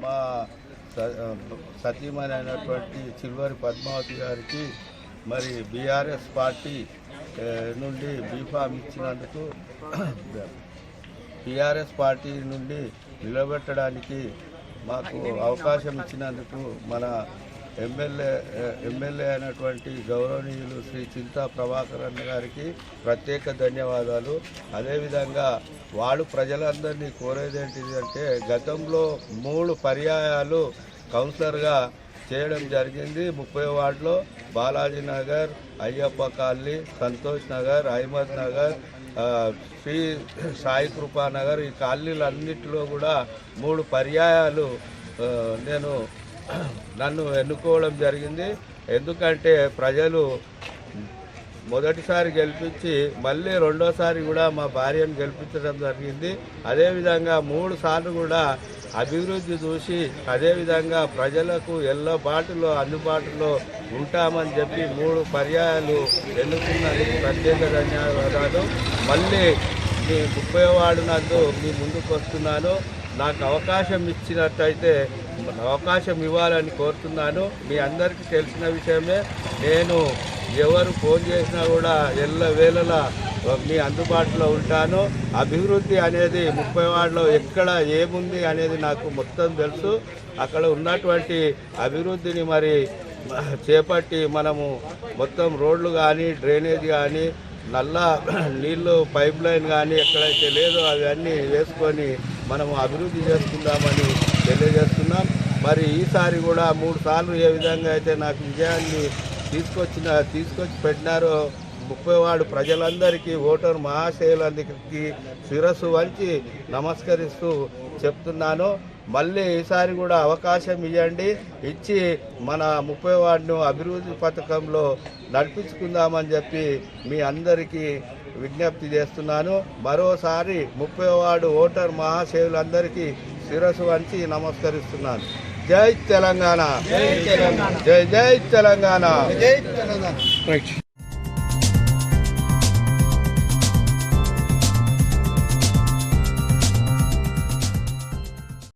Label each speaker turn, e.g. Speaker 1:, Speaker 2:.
Speaker 1: మా స- సతీమణి అయినటువంటి చిల్వరి పద్మావతి గారికి మరి బీఆర్ఎస్ పార్టీ నుండి బీఫామ్ ఇచ్చినందుకు టీఆర్ఎస్ పార్టీ నుండి నిలబెట్టడానికి మాకు అవకాశం ఇచ్చినందుకు మన ఎమ్మెల్యే ఎమ్మెల్యే అయినటువంటి గౌరవనీయులు శ్రీ చింతా ప్రభాకర్ అన్న గారికి ప్రత్యేక ధన్యవాదాలు. అదేవిధంగా వాడు ప్రజలందరినీ కోరేది ఏంటిది అంటే గతంలో మూడు పర్యాయాలు కౌన్సిలర్గా చేయడం జరిగింది. ముప్పై వార్డులో బాలాజీ నగర్ అయ్యప్ప కాలనీ సంతోష్ నగర్ అహ్మద్ నగర్ శ్రీ సాయి కృపానగర్ ఈ కాలనీలన్నింటిలో కూడా మూడు పర్యాయాలు నేను నన్ను ఎన్నుకోవడం జరిగింది. ఎందుకంటే ప్రజలు మొదటిసారి గెలిపించి మళ్ళీ రెండోసారి కూడా మా భార్యను గెలిపించడం జరిగింది. అదేవిధంగా మూడు సార్లు కూడా అభివృద్ధి చూసి అదేవిధంగా ప్రజలకు ఎల్లబాటులో అందుబాటులో ఉంటామని చెప్పి మూడు పర్యాయాలు ఎన్నుకున్నది. ప్రత్యేక ధన్యవాదాలు. మళ్ళీ మీ ముప్పై వాడు మీ ముందుకు వస్తున్నాను నాకు అవకాశం ఇచ్చినట్టయితే అవకాశం ఇవ్వాలని కోరుతున్నాను. మీ అందరికీ తెలిసిన విషయమే నేను ఎవరు ఫోన్ చేసినా కూడా ఎల్ల వేళలా మీ అందుబాటులో ఉంటాను. అభివృద్ధి అనేది ముప్పై వాడలో ఎక్కడ ఏముంది అనేది నాకు మొత్తం తెలుసు. అక్కడ ఉన్నటువంటి అభివృద్ధిని మరి చేపట్టి మనము మొత్తం రోడ్లు కానీ డ్రైనేజ్ కానీ నల్ల నీళ్ళు పైప్ లైన్ కానీ ఎక్కడైతే లేదో అవన్నీ వేసుకొని మనము అభివృద్ధి చేసుకుందామని తెలియజేస్తున్నాం. మరి ఈసారి కూడా మూడు సార్లు ఏ విధంగా అయితే నాకు విజయాన్ని తీసుకొచ్చిన తీసుకొచ్చి పెట్టినారో ముప్పైవాడు ప్రజలందరికీ ఓటరు మహాశయులందరికీ శిరస్సు వంచి నమస్కరిస్తూ చెప్తున్నాను. మళ్ళీ ఈసారి కూడా అవకాశం ఇవ్వండి. ఇచ్చి మన ముప్పై వార్డును అభివృద్ధి పథకంలో నడిపించుకుందామని చెప్పి మీ అందరికీ విజ్ఞప్తి చేస్తున్నాను. మరోసారి ముప్పై వార్డు ఓటర్ మహాశయులందరికీ శిరస్సు వంచి నమస్కరిస్తున్నాను. జై తెలంగాణ. జై జై తెలంగాణ.
Speaker 2: రైట్.